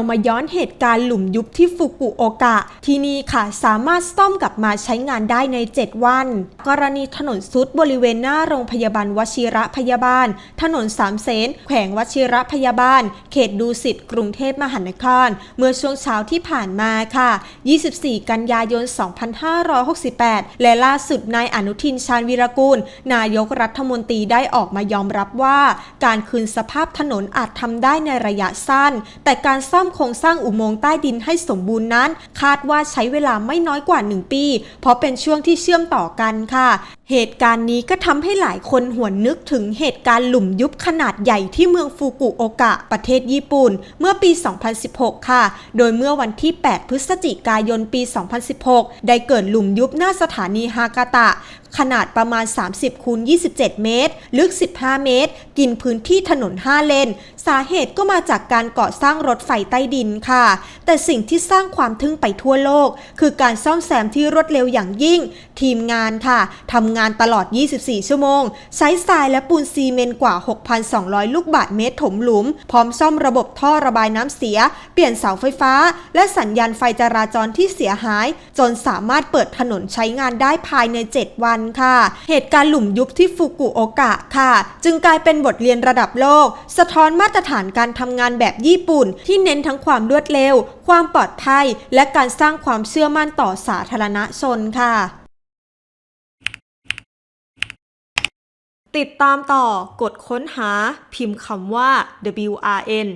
มาย้อนเหตุการณ์หลุมยุบที่ฟุกุโอกะ ที่นี่ค่ะสามารถซ่อมกลับมาใช้งานได้ใน 7 วัน กรณีถนนซุดบริเวณหน้าโรงพยาบาลวชิระพยาบาล ถนนสามเสนแขวงวชิระพยาบาล เขตดูสิตกรุงเทพมหานคร เมื่อช่วงเช้าที่ผ่านมาค่ะ 24 กันยายน 2568 และล่าสุดนายอนุทินชาญวีรกูล นายกรัฐมนตรีได้ออกมายอมรับว่า การคืนสภาพถนนอาจทำได้ในระยะสั้น แต่การซ่อมโครงสร้างอุโมงค์ใต้ดินให้สมบูรณ์นั้น คาดว่าใช้เวลาไม่น้อยกว่า 1 ปี เพราะเป็นช่วงที่เชื่อมต่อกันค่ะ เหตุการณ์นี้ก็ทำให้หลายคนหวนนึกถึงเหตุการณ์หลุมยุบขนาดใหญ่ที่เมืองฟูกุโอกะ ประเทศญี่ปุ่น เมื่อปี 2016 ค่ะ โดยเมื่อวันที่ 8 พฤศจิกายน ปี 2016 ได้เกิดหลุมยุบหน้าสถานีฮากาตะขนาดประมาณ 30คูณ27 เมตร ลึก 15 เมตร กินพื้นที่ถนน 5 เลน สาเหตุก็มาจากการก่อสร้างรถไฟใต้ดินค่ะ แต่สิ่งที่สร้างความทึ่งไปทั่วโลก คือการซ่อมแซมที่รวดเร็วอย่างยิ่ง ทีมงานค่ะทำงานตลอด 24 ชั่วโมง ใช้ทรายและปูนซีเมนต์กว่า 6,200 ลูกบาทเมตรถมหลุม พร้อมซ่อมระบบท่อระบายน้ำเสีย เปลี่ยนเสาไฟฟ้า และสัญญาณไฟจราจรที่เสียหาย จนสามารถเปิดถนนใช้งานได้ภายใน 7 วันนค่ะ เหตุการณ์หลุมยุบที่ฟุกุโอกะค่ะ จึงกลายเป็นบทเรียนระดับโลก สะท้อนมาตรฐานการทำงานแบบญี่ปุ่น ที่เน้นทั้งความรวดเร็ว ความปลอดภัย และการสร้างความเชื่อมั่นต่อสาธารณชนค่ะติดตามต่อกดค้นหาพิมพ์คำว่า WRN